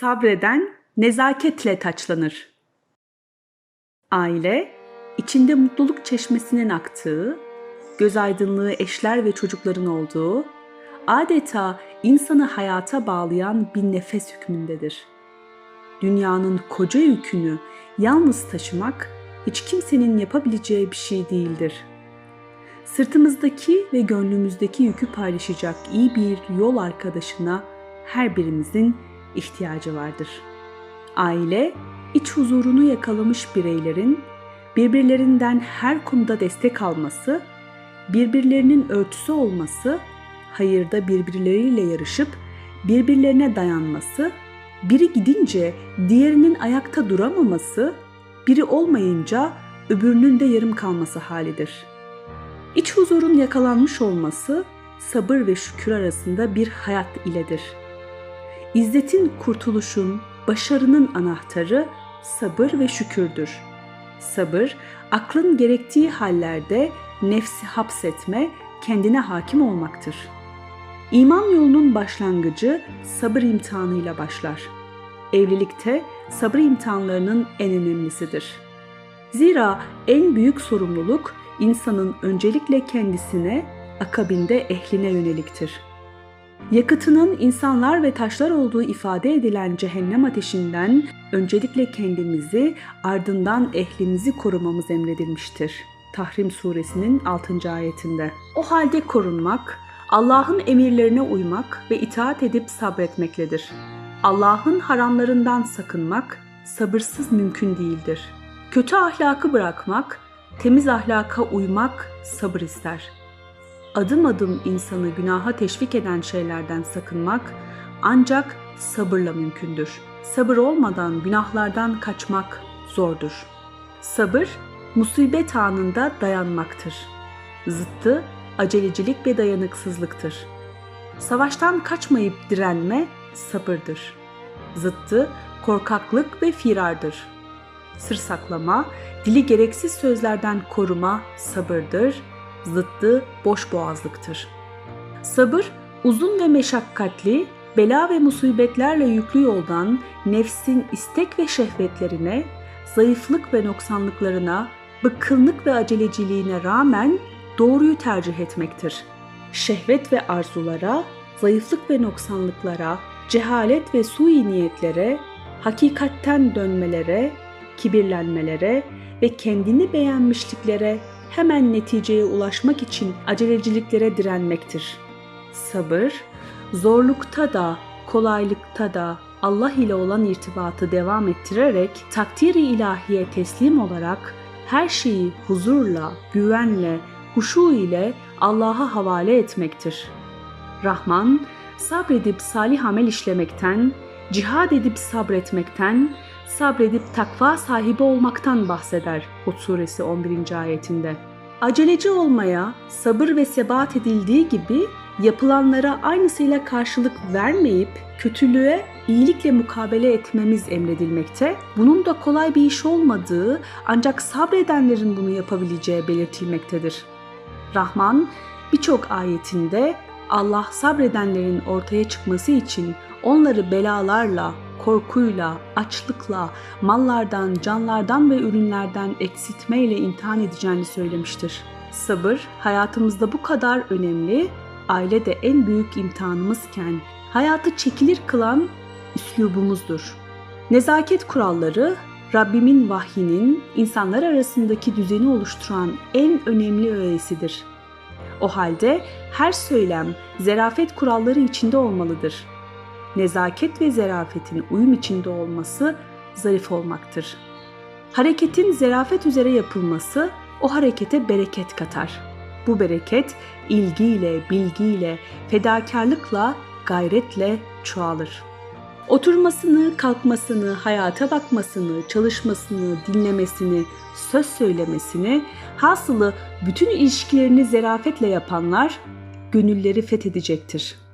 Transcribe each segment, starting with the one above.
Sabreden nezaketle taçlanır. Aile, içinde mutluluk çeşmesinin aktığı, göz aydınlığı eşler ve çocukların olduğu, adeta insanı hayata bağlayan bir nefes hükmündedir. Dünyanın koca yükünü yalnız taşımak hiç kimsenin yapabileceği bir şey değildir. Sırtımızdaki ve gönlümüzdeki yükü paylaşacak iyi bir yol arkadaşına her birimizin ihtiyacı vardır. Aile, iç huzurunu yakalamış bireylerin birbirlerinden her konuda destek alması, birbirlerinin örtüsü olması, hayırda birbirleriyle yarışıp birbirlerine dayanması, biri gidince diğerinin ayakta duramaması, biri olmayınca öbürünün de yarım kalması halidir. İç huzurun yakalanmış olması sabır ve şükür arasında bir hayat iledir.'' İzzetin, kurtuluşun, başarının anahtarı sabır ve şükürdür. Sabır, aklın gerektiği hallerde nefsi hapsetme, kendine hakim olmaktır. İman yolunun başlangıcı sabır imtihanıyla başlar. Evlilikte sabır imtihanlarının en önemlisidir. Zira en büyük sorumluluk insanın öncelikle kendisine, akabinde ehline yöneliktir.'' Yakıtının insanlar ve taşlar olduğu ifade edilen cehennem ateşinden öncelikle kendimizi ardından ehlimizi korumamız emredilmiştir. Tahrim suresinin 6. ayetinde. O halde korunmak, Allah'ın emirlerine uymak ve itaat edip sabretmekledir. Allah'ın haramlarından sakınmak sabırsız mümkün değildir. Kötü ahlakı bırakmak, temiz ahlaka uymak sabır ister.'' Adım adım insanı günaha teşvik eden şeylerden sakınmak ancak sabırla mümkündür. Sabır olmadan günahlardan kaçmak zordur. Sabır, musibet anında dayanmaktır. Zıttı, acelecilik ve dayanıksızlıktır. Savaştan kaçmayıp direnme sabırdır. Zıttı, korkaklık ve firardır. Sır saklama, dili gereksiz sözlerden koruma sabırdır zıttı boş boğazlıktır. Sabır, uzun ve meşakkatli, bela ve musibetlerle yüklü yoldan nefsin istek ve şehvetlerine, zayıflık ve noksanlıklarına, bıkkınlık ve aceleciliğine rağmen doğruyu tercih etmektir. Şehvet ve arzulara, zayıflık ve noksanlıklara, cehalet ve sui niyetlere, hakikatten dönmelere, kibirlenmelere ve kendini beğenmişliklere hemen neticeye ulaşmak için aceleciliklere direnmektir. Sabır, zorlukta da, kolaylıkta da Allah ile olan irtibatı devam ettirerek takdiri ilahiye teslim olarak her şeyi huzurla, güvenle, huşu ile Allah'a havale etmektir. Rahman, sabredip salih amel işlemekten, cihad edip sabretmekten, sabredip takva sahibi olmaktan bahseder Hud suresi 11. ayetinde. Aceleci olmaya sabır ve sebat edildiği gibi yapılanlara aynısıyla karşılık vermeyip kötülüğe iyilikle mukabele etmemiz emredilmekte. Bunun da kolay bir iş olmadığı ancak sabredenlerin bunu yapabileceği belirtilmektedir. Rahman birçok ayetinde Allah sabredenlerin ortaya çıkması için onları belalarla, korkuyla, açlıkla, mallardan, canlardan ve ürünlerden eksiltmeyle imtihan edeceğini söylemiştir. Sabır hayatımızda bu kadar önemli, aile de en büyük imtihanımızken hayatı çekilir kılan üslubumuzdur. Nezaket kuralları Rabbimin vahyinin insanlar arasındaki düzeni oluşturan en önemli öğesidir. O halde her söylem zerafet kuralları içinde olmalıdır nezaket ve zerafetin uyum içinde olması zarif olmaktır. Hareketin zerafet üzere yapılması o harekete bereket katar. Bu bereket ilgiyle, bilgiyle, fedakarlıkla, gayretle çoğalır. Oturmasını, kalkmasını, hayata bakmasını, çalışmasını, dinlemesini, söz söylemesini, hasılı bütün ilişkilerini zerafetle yapanlar gönülleri fethedecektir.''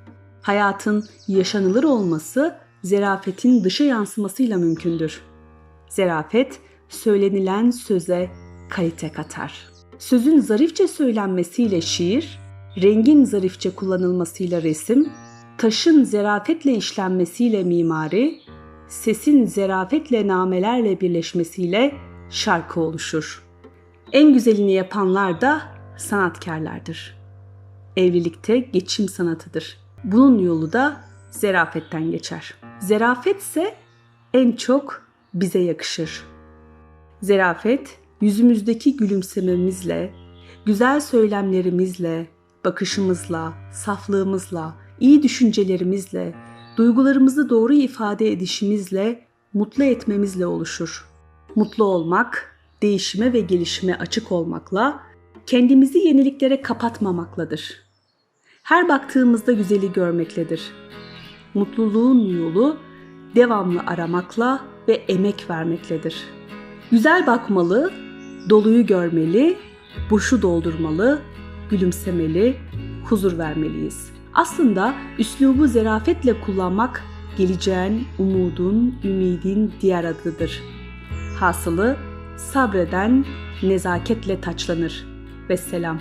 Hayatın yaşanılır olması zerafetin dışa yansımasıyla mümkündür. Zerafet söylenilen söze kalite katar. Sözün zarifçe söylenmesiyle şiir, rengin zarifçe kullanılmasıyla resim, taşın zerafetle işlenmesiyle mimari, sesin zerafetle namelerle birleşmesiyle şarkı oluşur. En güzelini yapanlar da sanatkarlardır. Evlilikte geçim sanatıdır. Bunun yolu da zerafetten geçer. Zerafet ise en çok bize yakışır. Zerafet yüzümüzdeki gülümsememizle, güzel söylemlerimizle, bakışımızla, saflığımızla, iyi düşüncelerimizle, duygularımızı doğru ifade edişimizle, mutlu etmemizle oluşur. Mutlu olmak, değişime ve gelişime açık olmakla, kendimizi yeniliklere kapatmamakladır. Her baktığımızda güzeli görmekledir. Mutluluğun yolu devamlı aramakla ve emek vermekledir. Güzel bakmalı, doluyu görmeli, boşu doldurmalı, gülümsemeli, huzur vermeliyiz. Aslında üslubu zerafetle kullanmak geleceğin, umudun, ümidin diğer adıdır. Hasılı sabreden nezaketle taçlanır. Vesselam.